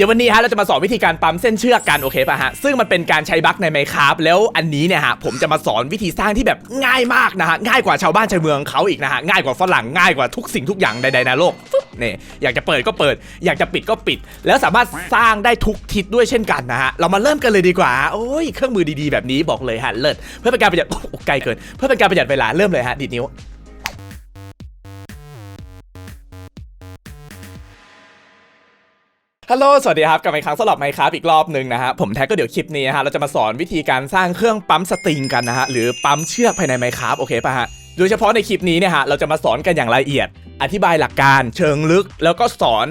ดี๋ยววันนี้ฮะเราจะมาสอนวิธีการปั๊มเส้นเชือกกันโอเคป่ะฮะซึ่งมันเป็นการใช้บั๊กในไมค r a f t แล้วอันนี้เนี่ยฮะผมจะมาสอนวิธีสร้างที่แบบง่ายมากนะฮะง่ายกว่าชาวบ้านชาวเมืองเขาอีกนะฮะง่ายกว่าฝรั่งง่ายกว่าทุกสิ่งทุกอย่างใดๆในโลกฟึ๊บนี่อยากจะเปิดก็เปิด อยากจะปิดก็ปิด แล้วสามารถสร้างได้ทุกทิศด้วยเช่นกันนะฮะเรามาเริ่มกันเลยดีกว่าโอ้ยเครื่องมือดีๆแบบนี้บอกเลยฮะเลิศเพื่อเป็นการประหยัดโอ้ไกลเกิน เพื่อเป็นการประหยัดเวลาเริ่มเลยฮะดีดนิ้ว ฮัลโหล สวัสดีครับ กลับมาอีกครั้งสำหรับไมค์ครับอีกรอบหนึ่งนะฮะ ผมแท็กก็เดี๋ยวคลิปนี้นะฮะ เราจะมาสอนวิธีการสร้างเครื่องปั๊มสตริงกันนะฮะ หรือปั๊มเชือกภายในไมค์ครับโอเคป่ะฮะ โดยเฉพาะในคลิปนี้เนี่ยฮะ เราจะมาสอนกันอย่างละเอียด อธิบายหลักการ เชิงลึก แล้วก็สอน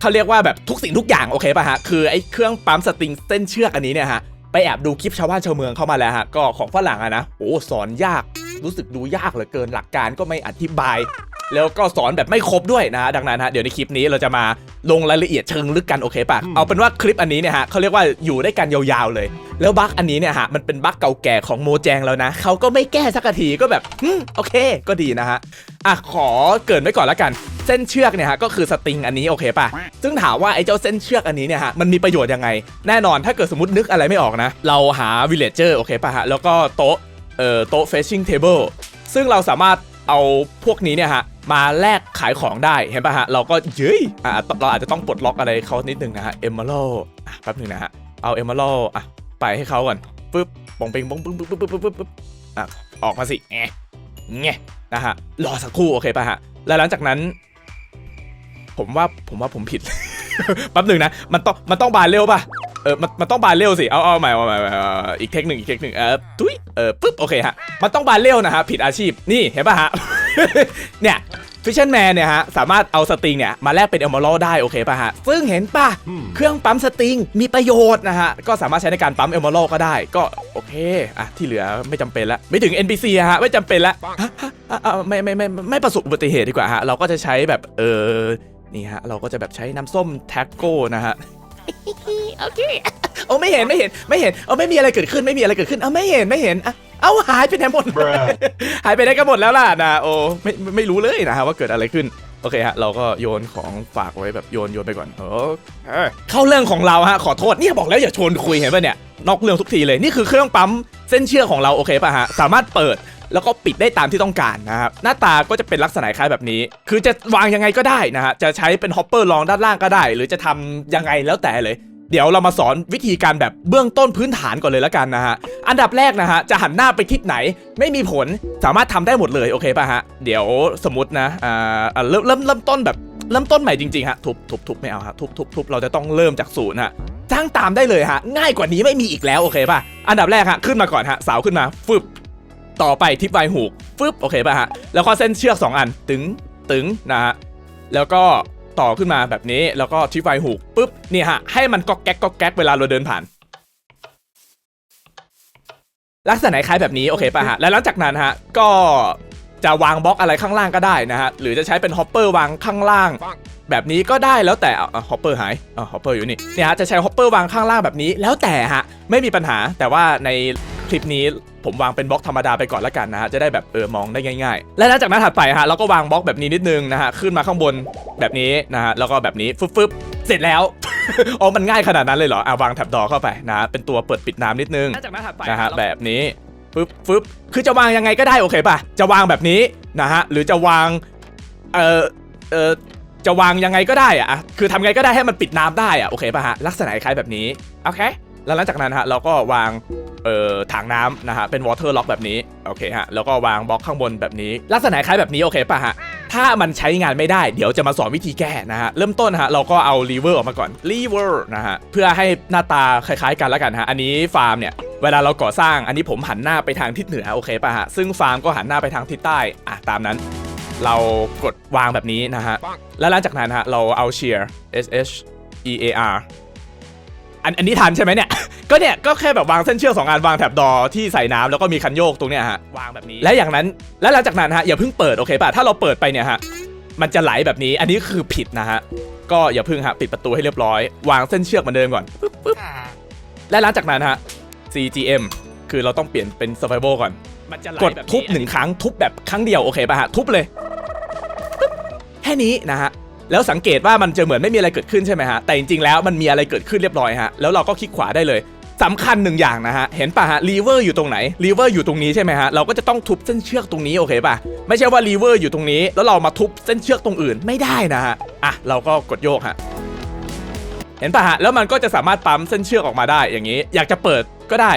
เขาเรียกว่าแบบทุกสิ่งทุกอย่างโอเคป่ะฮะ คือไอ้เครื่องปั๊มสตริงเส้นเชือกอันนี้เนี่ยฮะ ไปแอบดูคลิปชาวบ้านชาวเมืองเข้ามาแล้วฮะ ก็ของฝรั่งอะนะ โอ้สอนยาก รู้สึกดูยากเหลือเกิน หลักการก็ไม่อธิบาย แล้วก็สอนแบบไม่ครบด้วยนะฮะ ดังนั้นฮะ เดี๋ยวในคลิปนี้เราจะมา ลงรายละเอียดเชิงลึกกันโอเคป่ะ เอาเป็นว่าคลิปอันนี้เนี่ยฮะเขาเรียกว่าอยู่ได้กันยาวๆเลย แล้วบั๊กอันนี้เนี่ยฮะมันเป็นบั๊กเก่าแก่ของโมแจงแล้วนะเขาก็ไม่แก้สักทีก็แบบฮึมโอเค ก็ดีนะฮะอะขอเกรินไว้ก่อนละกันเส้นเชือกเนี่ยฮะก็คือสตริงอันนี้โอเคป่ะ ซึ่งถามว่าไอ้เจ้าเส้นเชือกอันนี้เนี่ยฮะมันมีประโยชน์ยังไง แน่นอนถ้าเกิดสมมตินึกอะไรไม่ออกนะ เราหาวิลเลจเจอร์โอเคป่ะฮะแล้วก็โต๊ะเอ่อโต๊ะ fishing table ซึ่งเราสามารถเอาพวกนี้เนี่ยฮะ มาแลกขายของได้เห็นป่ะฮะ เราก็เย้ยอะเราอาจจะต้องปลดล็อกอะไรเขานิดนึงนะฮะเอมเมอรัลอะแป๊บนึงนะฮะ เอาเอมเมอรัลอะไปให้เขาก่อนปึ๊บปองเปงปองปึ๊บปึ๊บปึ๊บปึ๊บปึ๊บปึ๊บอะออกมาสิแงะแงะนะฮะรอสักครู่โอเคป่ะฮะแล้วหลังจากนั้น ผมว่าผมว่าผมผิดแป๊บหนึ่งนะมันต้องมันต้องบานเร็วป่ะเออมันมันต้องบานเร็วสิเอาเอาใหม่เอาใหม่ใหม่อาอีกเทคหนึ่งอีกเทคหนึ่งเออตุ้ยเออปึ๊บโอเคฮะมันต้องบานเร็วนะฮะผิดอาชีพนี่เห็นป่ะฮะ เนี่ยฟิชเชนแมนเนี่ยฮะสามารถเอาสตริงเนี่ยมาแลกเป็นเอมเมอรัลได้โอเคป่ะฮะซึ่งเห็นป่ะ เครื่องปั๊มสตริงมีประโยชน์นะฮะ ก็สามารถใช้ในการปั๊มเอมเมอรัลก็ได้ก็โอเคอะที่เหลือไม่จำเป็นละไม่ถึง NPC อะฮะไม่จำเป็นละฮะฮะอะอะไม่ไม่ไม่ไม่ไม่ประสบอุบัติเหตุดีกว่าฮะเราก็จะใช้แบบเออนี่ฮะเราก็จะแบบใช้น้ำส้มแท็กโก้นะฮะโอเคโอ้ไม่เห็นไม่เห็นไม่เห็นเอาไม่มีอะไรเกิดขึ้นไม่มีอะไรเกิดขึ้นเอาไม่เห็นไม่เห็นอะ เอาหายไปไหนหมดหายไปไหนกันหมดแล้วล่ะนะโอ้ไม่ไม่ไม่รู้เลยนะฮะว่าเกิดอะไรขึ้น โอเคฮะ เราก็โยนของฝากไว้แบบโยนโยนไปก่อนโอเคเข้าเรื่องของเราฮะขอโทษเนี่ยบอกแล้วอย่าชวนคุยเห็นป่ะเนี่ยนอกเรื่องทุกทีเลยนี่คือเครื่องปั๊มเส้นเชือกของเราโอเคป่ะฮะสามารถเปิดแล้วก็ปิดได้ตามที่ต้องการนะครับหน้าตาก็จะเป็นลักษณะคล้ายแบบนี้ คือจะวางยังไงก็ได้นะฮะจะใช้เป็นฮอปเปอร์รองด้านล่างก็ได้ หรือจะทำยังไงแล้วแต่เลย เดี๋ยวเรามาสอนวิธีการแบบเบื้องต้นพื้นฐานก่อนเลยล้วกันนะฮะ อันดับแรกนะฮะ จะหันหน้าไปทิศไหน ไม่มีผลสามารถทำได้หมดเลยโอเคป่ะฮะ เดี๋ยวสมมตินะอ่าอ่าเริ่มเริ่มเริ่มต้นแบบเริ่มต้นใหม่จริงๆฮะทุบทุบทุบไม่เอาฮะทุบทุบทุบเราจะต้องเริ่มจากศูนย์ฮะจ้างตามได้เลยฮะ ง่ายกว่านี้ไม่มีอีกแล้วโอเคป่ะอันดับแรกฮะขึ้นมาก่อนฮะสาวขึ้นมาฟึบต่อไปทิปไวหูกฟึบโอเคป่ะฮะแล้วก็เส้นเชือก 2 อันตึงตึงนะฮะแล้วก็ ต่อขึ้นมาแบบนี้ แล้วก็ทิปไวหูกปุ๊บนี่ฮะให้มันก๊อกแก๊กก๊อกแก๊กเวลาเราเดินผ่านลักษณะคล้ายแบบนี้โอเคป่ะฮะ แล้วหลังจากนั้นฮะ ก็จะวางบล็อกอะไรข้างล่างก็ได้นะฮะ หรือจะใช้เป็นฮอปเปอร์วางข้างล่าง แบบนี้ก็ได้แล้วแต่ฮอปเปอร์หายอ่าฮอปเปอร์อยู่นี่เนี่ยฮะจะใช้ฮอปเปอร์วางข้างล่างแบบนี้แล้วแต่ฮะ ไม่มีปัญหาแต่ว่าใน คลิปนี้ผมวางเป็นบล็อกธรรมดาไปก่อนละกันนะฮะจะได้แบบเออมองได้ง่าย ๆ และหลังจากนั้นถัดไปฮะเราก็วางบล็อกแบบนี้นิดนึงนะฮะขึ้นมาข้างบนแบบนี้นะฮะแล้วก็แบบนี้ฟึบฟึบเสร็จแล้วอ๋อมันง่ายขนาดนั้นเลยเหรออะวางแท็บดอเข้าไปนะเป็นตัวเปิดปิดน้ำนิดนึงจากนั้นถัดไปนะฮะแบบนี้ฟึบฟึบคือจะวางยังไงก็ได้โอเคป่ะจะวางแบบนี้นะฮะหรือจะวางเออเออจะวางยังไงก็ได้อะอะคือทำไงก็ได้ให้มันปิดน้ำได้อะโอเคป่ะฮะลักษณะคล้ายแบบนี้โอเค แล้วหลังจากนั้นฮะเราก็วางเอ่อถังน้ำนะฮะเป็นวอเตอร์ล็อกแบบนี้โอเคฮะแล้วก็วางบล็อกข้างบนแบบนี้ ลักษณะคล้ายแบบนี้โอเคป่ะฮะถ้ามันใช้งานไม่ได้เดี๋ยวจะมาสอนวิธีแก้นะฮะเริ่มต้นฮะเราก็เอาลีเวอร์ออกมาก่อนลีเวอร์นะฮะเพื่อให้หน้าตาคล้ายๆกันแล้วกันฮะอันนี้ฟาร์มเนี่ยเวลาเราก่อสร้างอันนี้ผมหันหน้าไปทางทิศเหนือโอเคป่ะฮะซึ่งฟาร์มก็หันหน้าไปทางทิศใต้อะตามนั้น เรากดวางแบบนี้นะฮะแล้วหลังจากนั้นฮะเราเอาเชียร์ S H E A R อันอันนี้ทันใช่ไหมเนี่ย ก็เนี่ยก็แค่แบบวางเส้นเชือกสองอันวางแถบดอที่ใส่น้ำแล้วก็มีคันโยกตรงเนี้ยฮะวางแบบนี้ และอย่างนั้นแล้วหลังจากนั้นฮะอย่าเพิ่งเปิดโอเคป่ะถ้าเราเปิดไปเนี่ยฮะมันจะไหลแบบนี้อันนี้คือผิดนะฮะก็อย่าเพิ่งฮะปิดประตูให้เรียบร้อย วางเส้นเชือกเหมือนเดิมก่อนปึ๊บปึ๊บและหลังจากนั้นฮะ CGM คือเราต้องเปลี่ยนเป็น survival ก่อนกดทุบหนึ่งครั้งทุบแบบครั้งเดียวโอเคป่ะฮะทุบเลยปึ๊บแค่นี้นะฮะ แล้วสังเกตว่ามันจะเหมือนไม่มีอะไรเกิดขึ้นใช่ไหมฮะแต่จริงๆแล้วมันมีอะไรเกิดขึ้นเรียบร้อยฮะแล้วเราก็คลิกขวาได้เลยสำคัญหนึ่งอย่างนะฮะ เห็นป่ะฮะลีเวอร์อยู่ตรงไหนลีเวอร์อยู่ตรงนี้ใช่ไหมฮะ เราก็จะต้องทุบเส้นเชือกตรงนี้โอเคป่ะ ไม่ใช่ว่าลีเวอร์อยู่ตรงนี้ แล้วเรามาทุบเส้นเชือกตรงอื่นไม่ได้นะฮะ อะ เราก็กดโยกฮะ เห็นป่ะฮะ แล้วมันก็จะสามารถปั๊มเส้นเชือกออกมาได้อย่างนี้ อยากจะเปิดก็ได้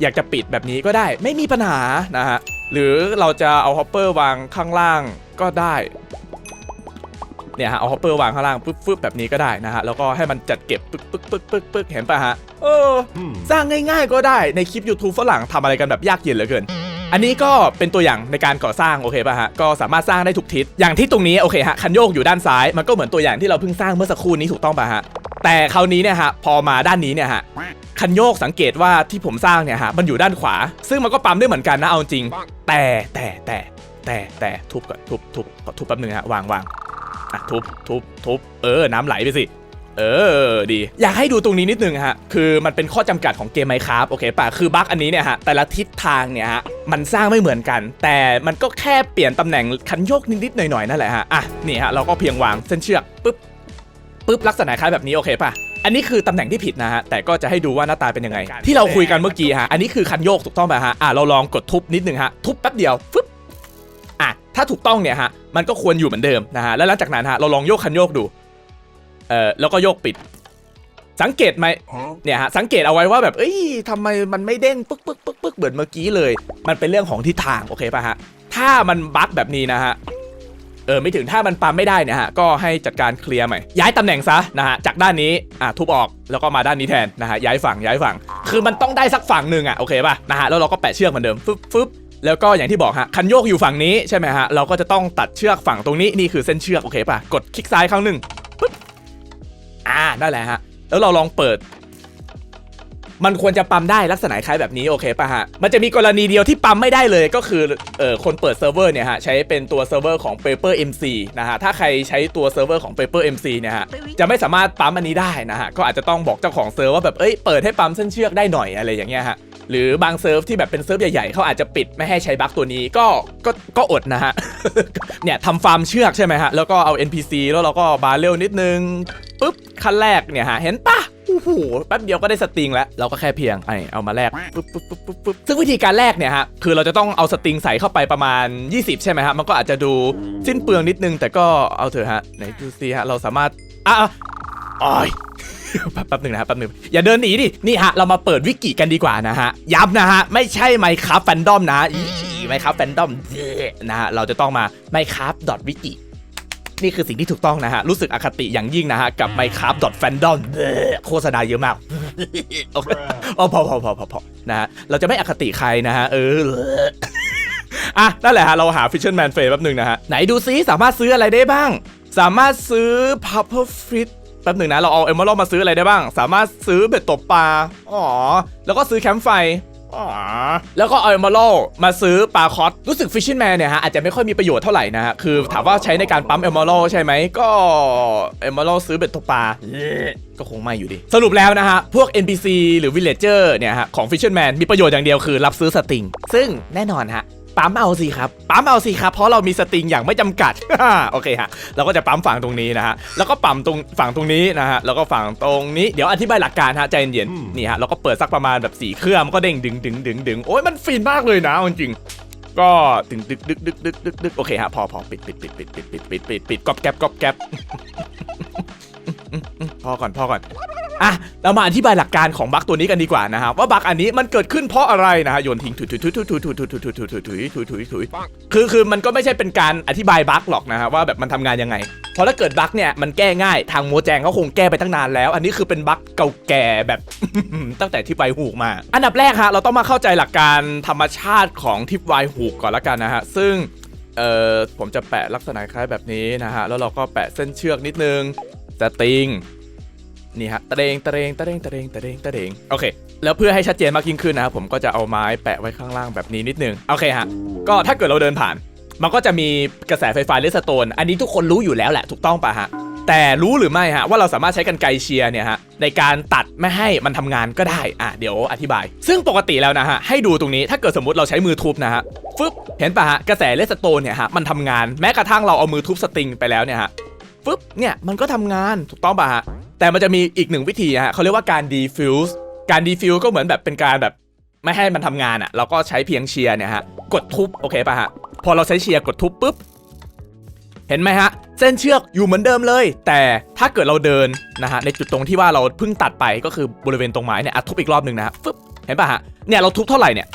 อยากจะปิดแบบนี้ก็ได้ ไม่มีปัญหานะฮะ หรือเราจะเอาฮอปเปอร์วางข้างล่างก็ได้ เนี่ยฮะเอาฮอปเปอร์วางข้างล่างปึ๊บปึ๊บแบบนี้ก็ได้นะฮะแล้วก็ให้มันจัดเก็บปึ๊กปึ๊กปึ๊กปึ๊กปึ๊กเห็นป่ะฮะเออสร้างง่าย ๆ ก็ได้ในคลิป YouTube ฝรั่งทำอะไรกันแบบยากเย็นเหลือเกินอันนี้ก็เป็นตัวอย่างในการก่อสร้างโอเคป่ะฮะก็สามารถสร้างได้ทุกทิศอย่างที่ตรงนี้โอเคฮะคันโยกอยู่ด้านซ้ายมันก็เหมือนตัวอย่างที่เราเพิ่งสร้างเมื่อสักครู่นี้ถูกต้องป่ะฮะแต่คราวนี้เนี่ยฮะพอมาด้านนี้เนี่ยฮะคันโยกสังเกตว่าที่ผมสร้างเนี่ยฮะมันอยู่ด้านขวา ซึ่งมันก็ปั๊มได้เหมือนกันนะเอาจริง แต่แต่แต่แต่แต่ทุบก่อนทุบทุบขอทุบแป๊บนึงฮะวางวาง อะทุบทุบทุบเออ น้ำไหลไปสิ เออดี อยากให้ดูตรงนี้นิดนึงฮะ คือมันเป็นข้อจำกัดของเกมไมค์ครับโอเคป่ะคือบั๊กอันนี้เนี่ยฮะ แต่ละทิศทางเนี่ยฮะ มันสร้างไม่เหมือนกัน แต่มันก็แค่เปลี่ยนตำแหน่งคันโยกนิดๆหน่อยๆนั่นแหละฮะ อะนี่ฮะเราก็เพียงวางเส้นเชือกปุ๊บปุ๊บลักษณะคล้ายแบบนี้โอเคป่ะอันนี้คือตำแหน่งที่ผิดนะฮะ แต่ก็จะให้ดูว่าหน้าตาเป็นยังไง ที่เราคุยกันเมื่อกี้ฮะ อันนี้คือคันโยกถูกต้องป่ะฮะ อะเราลองกดทุบนิดนึงฮะ ทุบแป๊บเดียวฟึบอะ ถ้าถูกต้องเนี่ยฮะมันก็ควรอยู่เหมือนเดิมนะฮะแล้วหลังจากนั้นฮะเราลองโยกคันโยกดูเอ่อแล้วก็โยกปิด สังเกตไหมเนี่ยฮะสังเกตเอาไว้ว่าแบบเอ้ยทำไมมันไม่เด้งปึ๊กปึ๊กปึ๊กปึ๊กเหมือนเมื่อกี้เลย มันเป็นเรื่องของทิศทางโอเคป่ะฮะถ้ามันบั๊กแบบนี้นะฮะเออไม่ถึงถ้ามันปั๊มไม่ได้เนี่ยฮะก็ให้จัดการเคลียร์ใหม่ย้ายตำแหน่งซะนะฮะจากด้านนี้อะทุบออกแล้วก็มาด้านนี้แทนนะฮะย้ายฝั่งย้ายฝั่ง คือมันต้องได้สักฝั่งหนึ่งอะโอเคป่ะนะฮะแล้วเราก็แปะเชือกเหมือนเดิมฟึบฟึบ แล้วก็อย่างที่บอกฮะคันโยกอยู่ฝั่งนี้ใช่ไหมฮะเราก็จะต้องตัดเชือกฝั่งตรงนี้นี่คือเส้นเชือกโอเคป่ะกดคลิกซ้ายครั้งหนึ่งปึ๊บอ่านั่นแหละฮะแล้วเราลองเปิด มันควรจะปั๊มได้ลักษณะคล้ายแบบนี้โอเคป่ะฮะมันจะมีกรณีเดียวที่ปั๊มไม่ได้เลยก็คือเอ่อคนเปิดเซิร์ฟเวอร์เนี่ยฮะใช้เป็นตัวเซิร์ฟเวอร์ของ Paper MC นะฮะถ้าใครใช้ตัวเซิร์ฟเวอร์ของ Paper MC เนี่ยฮะจะไม่สามารถปั๊มอันนี้ได้นะฮะก็อาจจะต้องบอกเจ้าของเซิร์ฟว่าแบบเอ้ยเปิดให้ปั๊มเส้นเชือกได้หน่อยอะไรอย่างเงี้ยฮะ หรือบางเซิร์ฟที่แบบเป็นเซิร์ฟใหญ่ๆเขาอาจจะปิดไม่ให้ใช้บั๊กตัวนี้ก็ก็ก็อดนะฮะ เนี่ยทำฟาร์มเชือกใช่ไหมฮะ แล้วก็เอา NPC แล้วเราก็บาเรลนิดนึงปุ๊บขั้นแรกเนี่ยฮะ เห็นปะโอ้โหแป๊บเดียวก็ได้สตริงแล้ว เราก็แค่เพียงไอเอามาแลกปุ๊บปุ๊บปุ๊บปุ๊บปุ๊บซึ่งวิธีการแลกเนี่ยฮะ คือเราจะต้องเอาสตริงใส่เข้าไปประมาณ 20 ใช่ไหมฮะ มันก็อาจจะดูสิ้นเปลืองนิดนึง แต่ก็เอาเถอะฮะไหนดูซิฮะเราสามารถอะ อะอ๋อยแป๊บแป๊บหนึ่งนะฮะแป๊บหนึ่งอย่าเดินหนีดิ นี่ฮะ เรามาเปิดวิกิกันดีกว่านะฮะ ย้ำนะฮะ ไม่ใช่ไมครับแฟนดอมนะอีไมครับแฟนดอมนะฮะ เราจะต้องมาไมครับดอทวิกินี่คือสิ่งที่ถูกต้องนะฮะ รู้สึกอคติอย่างยิ่งนะฮะ กับ minecraft.fandom โฆษณาเยอะมากโอเคอ๋อพอพอพอพอพอนะฮะ เราจะไม่อคติใครนะฮะ เอออะ นั่นแหละฮะ เราหา Fisherman f a แป๊บหนึ่งนะฮะ ไหนดูซิสามารถซื้ออะไรได้บ้าง สามารถซื้อ Puffer Fish แป๊บหนึ่งนะ เราเอา Emerald มาซื้ออะไรได้บ้าง สามารถซื้อเบ็ดตกปลา อ๋อ แล้วก็ซื้อแคมป์ไฟ อ๋อ แล้วก็เอา Emerald มาซื้อปลาคอสรู้สึก Fishing Man เนี่ยฮะอาจจะไม่ค่อยมีประโยชน์เท่าไหร่นะฮะ คือถามว่าใช้ในการปั๊ม Emerald ใช่ไหม ก็ Emerald ซื้อเบ็ดตกปลาก็คงไม่อยู่ดี สรุปแล้วนะฮะ พวก NPC หรือ Villager เนี่ยฮะของ Fisherman มีประโยชน์อย่างเดียวคือรับซื้อสติง ซึ่งแน่นอนฮะ ปั๊มเอาสิครับ ปั๊มเอาสิครับ เพราะเรามีสติงอย่างไม่จำกัด โอเคฮะ เราก็จะปั๊มฝั่งตรงนี้นะฮะ แล้วก็ปั๊มตรงฝั่งตรงนี้นะฮะ แล้วก็ฝั่งตรงนี้ เดี๋ยวอธิบายหลักการฮะใจเย็นๆ นี่ฮะ เราก็เปิดสักประมาณแบบสี่เครื่องมันก็เด้งดึงดึงดึงดึงโอ้ยมันฟินมากเลยนะเอาจริงๆก็ดึงดึกดึกดึกดึกดึกดึกโอเคฮะพอพอปิดปิดปิดปิดปิดปิดปิดปิดปิดกอบแก๊บกอบแก๊บพอก่อนพอก่อน อะเรามาอธิบายหลักการของบั๊กตัวนี้กันดีกว่านะครับว่าบั๊กอันนี้มันเกิดขึ้นเพราะอะไรนะฮะโยนทิ้งถุยถุยถุยถุยถุยถุยถุยถุยถุยถุยถุยถุยถุยถุยถุยคือคือมันก็ไม่ใช่เป็นการอธิบายบั๊กหรอกนะฮะว่าแบบมันทำงานยังไงเพราะถ้าเกิดบั๊กเนี่ยมันแก้ง่ายทางโมแจงเขาคงแก้ไปตั้งนานแล้ว อันนี้คือเป็นบั๊กเก่าแก่แบบตั้งแต่ทิปไวหูกมา อันดับแรกฮะเราต้องมาเข้าใจหลักการธรรมชาติของทิปไวหูกก่อนละกันนะฮะซึ่งเอ่อผมจะแปะลักษณะคล้ายแบบนี้นะฮะแล้วเราก็แปะเส้นเชือกนิดนึงสติง นี่ฮะตะเรงตะเรงตะเรงตะเรงตะเรงตะเรงโอเค แล้วเพื่อให้ชัดเจนมากยิ่งขึ้นนะครับผมก็จะเอาไม้แปะไว้ข้างล่างแบบนี้นิดนึงโอเคฮะก็ถ้าเกิดเราเดินผ่าน มันก็จะมีกระแสไฟฟ้าเลสโตน อันนี้ทุกคนรู้อยู่แล้วแหละถูกต้องปะฮะแต่รู้หรือไม่ฮะว่าเราสามารถใช้กันไกเชียร์เนี่ยฮะในการตัดไม่ให้มันทำงานก็ได้อะเดี๋ยวอธิบาย ซึ่งปกติแล้วนะฮะให้ดูตรงนี้ถ้าเกิดสมมติเราใช้มือทุบนะฮะฟึบเห็นปะฮะกระแสเลสโตนเนี่ยฮะมันทำงานแม้กระทั่งเราเอามือทุบสตริงไปแล้วเนี่ยฮะฟึบเนี่ยมันก็ทำงานถูกต้องปะฮะ แต่มันจะมีอีกหนึ่งวิธีฮะเขาเรียกว่าการ defuse การ defuse ก็เหมือนแบบเป็นการแบบไม่ให้มันทำงานอะ่ะ เราก็ใช้เพียงเชียร์เนี่ยฮะ กดทุบโอเคป่ะฮะ พอเราใช้เชียร์กดทุบปุ๊บ เห็นไหมฮะ เส้นเชือกอยู่เหมือนเดิมเลย แต่ถ้าเกิดเราเดินนะฮะในจุดตรงที่ว่าเราเพิ่งตัดไปก็คือบริเวณตรงไม้เนี่ยอะทุบอีกรอบหนึ่งนะฮะฟึบเห็นป่ะฮะเนี่ยเราทุบเท่าไหร่เนี่ย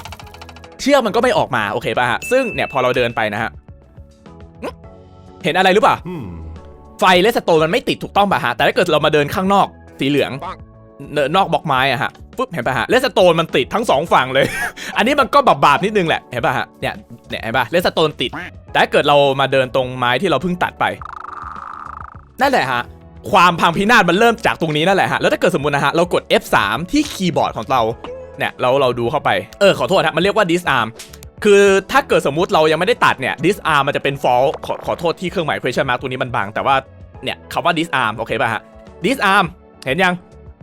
เชือกมันก็ไม่ออกมาโอเคป่ะฮะซึ่งเนี่ยพอเราเดินไปนะฮะเห็นอะไรหรือเปล่า ไฟเลสโตนมันไม่ติดถูกต้องป่ะฮะ แต่ถ้าเกิดเรามาเดินข้างนอกสีเหลืองเนนอกบล็อกไม้อะฮะปุ๊บเห็นป่ะฮะเลสโตนมันติดทั้งสองฝั่งเลย อันนี้มันก็บาบาบนิดนึงแหละเห็นป่ะฮะเนี่ยเนี่ยเห็นป่ะเลสโตนติด แต่ถ้าเกิดเรามาเดินตรงไม้ที่เราเพิ่งตัดไปนั่นแหละฮะความพังพินาศมันเริ่มจากตรงนี้นั่นแหละฮะแล้วถ้าเกิดสมมตินะฮะเรากด F3 ที่คีย์บอร์ดของเราเนี่ยเราเราดูเข้าไปเออขอโทษนะมันเรียกว่า disarm คือถ้าเกิดสมมุติเรายังไม่ได้ตัดเนี่ย disarm มันจะเป็น fall ขอขอโทษที่เครื่องหมาย question mark ตัวนี้มันบังแต่ว่าเนี่ยคำว่า disarm โอเคป่ะฮะ disarm เห็นยัง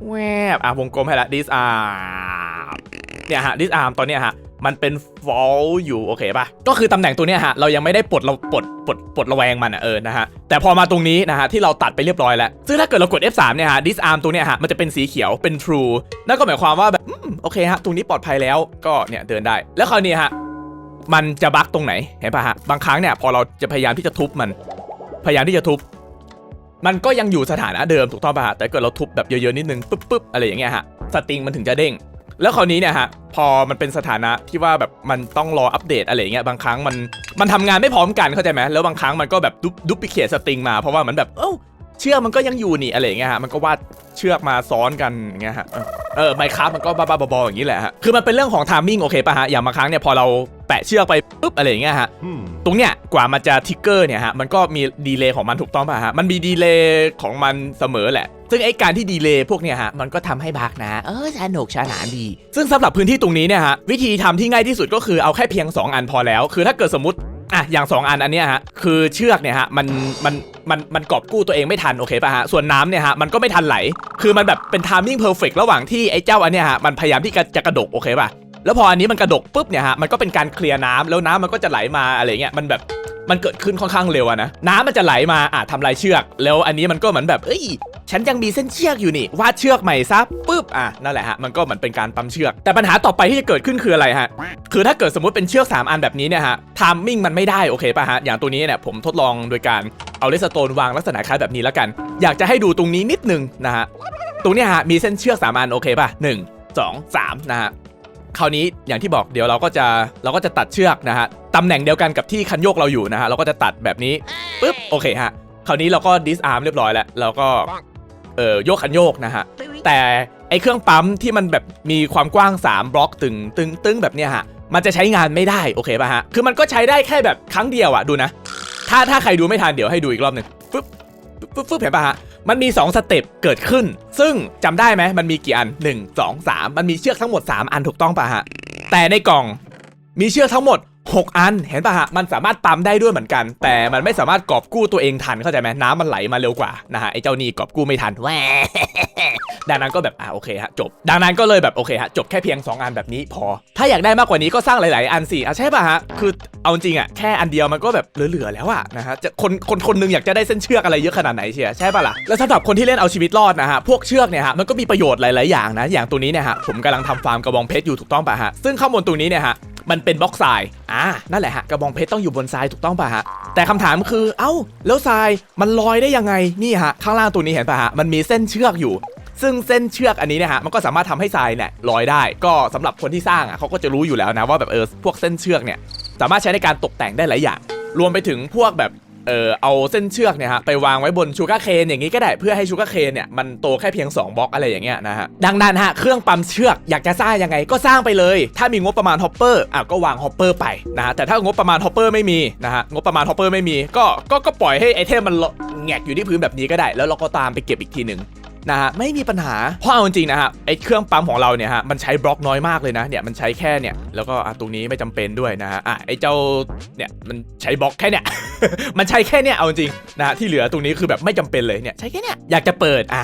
แวบอะวงกลมให้ละ disarm เนี่ยฮะ disarm ตอนเนี้ยฮะมันเป็น fall อยู่โอเคป่ะ ก็คือตำแหน่งตัวเนี้ยฮะเรายังไม่ได้ปลดเราปลดปลดปลดระแวงมันอะเออนะฮะแต่พอมาตรงนี้นะฮะที่เราตัดไปเรียบร้อยแล้ว ซึ่งถ้าเกิดเรากด F3 เนี่ยฮะ disarm ตัวเนี้ยฮะมันจะเป็นสีเขียวเป็น true นั่นก็หมายความว่าแบบอืมโอเคฮะตรงนี้ปลอดภัยแล้วก็เนี่ยเดินได้ แล้วคราวนี้ฮะ มันจะบั๊กตรงไหนเห็นปะฮะบางครั้งเนี่ยพอเราจะพยายามที่จะทุบมัน พยายามที่จะทุบ มันก็ยังอยู่สถานะเดิมถูกต้องปะฮะแต่เกิดเราทุบแบบเยอะๆนิดนึงปุ๊บปุ๊บอะไรอย่างเงี้ยฮะสตริงมันถึงจะเด้งแล้วคราวนี้เนี่ยฮะพอมันเป็นสถานะที่ว่าแบบมันต้องรออัปเดตอะไรอย่างเงี้ยบางครั้งมันมันทำงานไม่พร้อมกันเข้าใจไหมแล้วบางครั้งมันก็แบบดุปปิเคทสตริงมาเพราะว่ามันแบบเอ้าเชือกมันก็ยังอยู่นี่อะไรอย่างเงี้ยฮะมันก็วาดเชือกมาซ้อนกันอย่างเงี้ยฮะเออไมค์ครับมันก็บ้าๆบอๆอย่างนี้แหละฮะคือมันเป็นเรื่องของทามมิ่งโอเคป่ะฮะอย่างบางครั้งเนี่ยพอเรา ปะเชือกไปปุ๊บอะไรอย่างเงี้ยฮะ Hmm. ตรงเนี้ยกว่ามันจะทิกเกอร์เนี่ยฮะมันก็มีดีเลย์ของมันถูกต้องป่ะฮะมันมีดีเลย์ของมันเสมอแหละ ซึ่งไอ้การที่ดีเลย์พวกเนี้ยฮะมันก็ทำให้บักนะ เออสนุกสนานดี ซึ่งสำหรับพื้นที่ตรงนี้เนี่ยฮะวิธีทำที่ง่ายที่สุดก็คือเอาแค่เพียง 2 อันพอแล้ว คือถ้าเกิดสมมติอะอย่าง 2 อันอันเนี้ยฮะคือเชือกเนี่ยฮะมันมันมันมันกอบกู้ตัวเองไม่ทันโอเคป่ะฮะส่วนน้ำเนี่ยฮะมันก็ไม่ทันไหล คือมันแบบเป็นทามมิ่งเพอร์เฟกระหว่างที่ไอ้เจ้าอันเนี้ยฮะมันพยายามที่จะกระดกโอเคป่ะ แล้วพออันนี้มันกระดกปุ๊บเนี่ยฮะมันก็เป็นการเคลียร์น้ำแล้วน้ำมันก็จะไหลมาอะไรเงี้ยมันแบบมันเกิดขึ้นค่อนข้างเร็วนะน้ำมันจะไหลมาอะทำลายเชือก แล้วอันนี้มันก็เหมือนแบบเอ้ยฉันยังมีเส้นเชือกอยู่นี่วาดเชือกใหม่ซะปุ๊บอะนั่นแหละฮะมันก็เหมือนเป็นการปั๊มเชือก แต่ปัญหาต่อไปที่จะเกิดขึ้นคืออะไรฮะคือถ้าเกิดสมมติเป็นเชือก 3 อันแบบนี้เนี่ยฮะทามมิ่งมันไม่ได้โอเคป่ะฮะอย่างตัวนี้เนี่ยผมทดลองโดยการเอาเลสโตนวางลักษณะคล้ายแบบนี้แล้วกัน อยากจะให้ดูตรงนี้นิดนึงนะฮะตรงนี้ฮะมีเส้นเชือกสามอันโอเคป่ะหนึ่งสองสามนะฮะ คราวนี้อย่างที่บอกเดี๋ยวเราก็จะเราก็จะตัดเชือกนะฮะตำแหน่งเดียวกันกับที่คันโยกเราอยู่นะฮะเราก็จะตัดแบบนี้ปุ๊บโอเคฮะคราวนี้เราก็ดิสอาร์มเรียบร้อยแล้วเราก็เอ่อโยกคันโยกนะฮะแต่ไอเครื่องปั๊มที่มันแบบมีความกว้าง 3 บล็อกตึงตึงตึงแบบเนี้ยฮะมันจะใช้งานไม่ได้โอเคป่ะฮะคือมันก็ใช้ได้แค่แบบครั้งเดียวอะดูนะ ถ้าถ้าใครดูไม่ทันเดี๋ยวให้ดูอีกรอบหนึ่งปุ๊บปุ๊บปุ๊บปุ๊บเห็นป่ะฮะ มันมี 2 สเต็ปเกิดขึ้น ซึ่งจำได้ไหมมันมีกี่อัน 1 2 3 มันมีเชือกทั้งหมด 3 อันถูกต้องป่ะฮะ แต่ในกล่องมีเชือกทั้งหมด 6 อันเห็นป่ะฮะมันสามารถปั๊มได้ด้วยเหมือนกัน แต่มันไม่สามารถกอบกู้ตัวเองทันเข้าใจไหมน้ำมันไหลมาเร็วกว่านะฮะไอ้เจ้านี่กอบกู้ไม่ทันแหวดังนั้นก็แบบอ่าโอเคฮะจบ ดังนั้นก็เลยแบบโอเคฮะจบแค่เพียง 2 อันแบบนี้พอ ถ้าอยากได้มากกว่านี้ก็สร้างหลาย ๆ อันสิอะใช่ป่ะฮะคือเอาจริงอะแค่อันเดียวมันก็แบบเหลือๆแล้วอะนะฮะจะคนคนคนหนึงอยากจะได้เส้นเชือกอะไรเยอะขนาดไหนเชียใช่ป่ะล่ะแล้วสำหรับคนที่เล่นเอาชีวิตรอดนะฮะพวกเชือกเนี่ยฮะมันก็มีประโยชน์หลาย ๆ อย่างนะอย่างตัวนี้เนี่ยฮะผมกำลังทำฟาร์มกระบองเพชรอยู่ถูกต้องป่ะฮะซึ่งข้างบนตรงนี้เนี่ยฮะ มันเป็นบล็อกทราย อ่า นั่นแหละฮะ กระบองเพชรต้องอยู่บนทรายถูกต้องป่ะฮะ แต่คำถามคือ เอ้า แล้วทรายมันลอยได้ยังไง นี่ฮะ ข้างล่างตัวนี้เห็นป่ะฮะ มันมีเส้นเชือกอยู่ ซึ่งเส้นเชือกอันนี้เนี่ยฮะ มันก็สามารถทำให้ทรายเนี่ยลอยได้ ก็สำหรับคนที่สร้างอะเขาก็จะรู้อยู่แล้วนะว่าแบบเออ พวกเส้นเชือกเนี่ย สามารถใช้ในการตกแต่งได้หลายอย่าง รวมไปถึงพวกแบบ เออเอาเส้นเชือกเนี่ยฮะไปวางไว้บนชูการ์เคนอย่างนี้ก็ได้เพื่อให้ชูการ์เคนเนี่ยมันโตแค่เพียง 2บล็อกอะไรอย่างเงี้ยนะฮะดังนั้นฮะเครื่องปั๊มเชือกอยากจะสร้างยังไงก็สร้างไปเลย ถ้ามีงบประมาณฮอปเปอร์อะก็วางฮอปเปอร์ไปนะฮะแต่ถ้างบประมาณฮอปเปอร์ไม่มีนะฮะงบประมาณฮอปเปอร์ไม่มีก็ก็ก็ปล่อยให้ไอเทมมันแงกอยู่ที่พื้นแบบนี้ก็ได้ แล้วเราก็ตามไปเก็บอีกทีหนึ่งนะฮะไม่มีปัญหาเพราะเอาจริงนะฮะไอเครื่องปั๊มของเราเนี่ยฮะมันใช้บล็อกน้อยมากเลยนะเนี่ยมันใช้แค่เนี่ยแล้วก็อะตรงนี้ไม่จำเป็นด้วยนะฮะอะไอเจ้าเนี่ยมันใช้บล็อกแค่เนี่ย มันใช้แค่เนี่ยเอาจริงนะฮะที่เหลือตรงนี้คือแบบไม่จำเป็นเลยเนี่ยใช้แค่เนี่ยอยากจะเปิดอ่า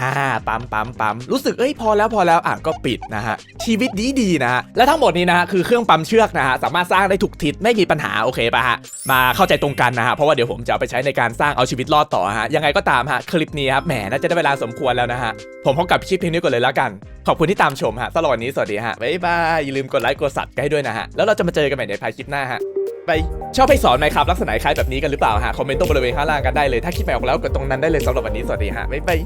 ปั๊มปั๊มปั๊มรู้สึกเอ้ยพอแล้วพอแล้วอะก็ปิดนะฮะชีวิตดีดีนะฮะและทั้งหมดนี้นะฮะคือเครื่องปั๊มเชือกนะฮะสามารถสร้างได้ถูกทิศไม่มีปัญหาโอเคป่ะฮะมาเข้าใจตรงกันนะฮะเพราะว่าเดี๋ยวผมจะเอาไปใช้ในการสร้างเอาชีวิตรอดต่อฮะยังไงก็ตามฮะคลิปนี้ครับแหมน่าจะได้เวลาสมควรแล้วนะฮะผมพบกับคลิปเพียงนี้ก่อนเลยแล้วกัน ขอบคุณที่ตามชมฮะสำหรับวันนี้สวัสดีฮะบ๊ายบายอย่าลืมกดไลค์กดซับกันให้ด้วยนะฮะแล้วเราจะมาเจอกันใหม่ในภายคลิปหน้าฮะไปชอบให้สอนไหมครับลักษณะคล้ายแบบนี้กันหรือเปล่าฮะคอมเมนต์ตรงบริเวณข้างล่างกันได้เลยถ้าคิดไม่ออกแล้วกดตรงนั้นได้เลยสำหรับวันนี้สวัสดีฮะบ๊ายบาย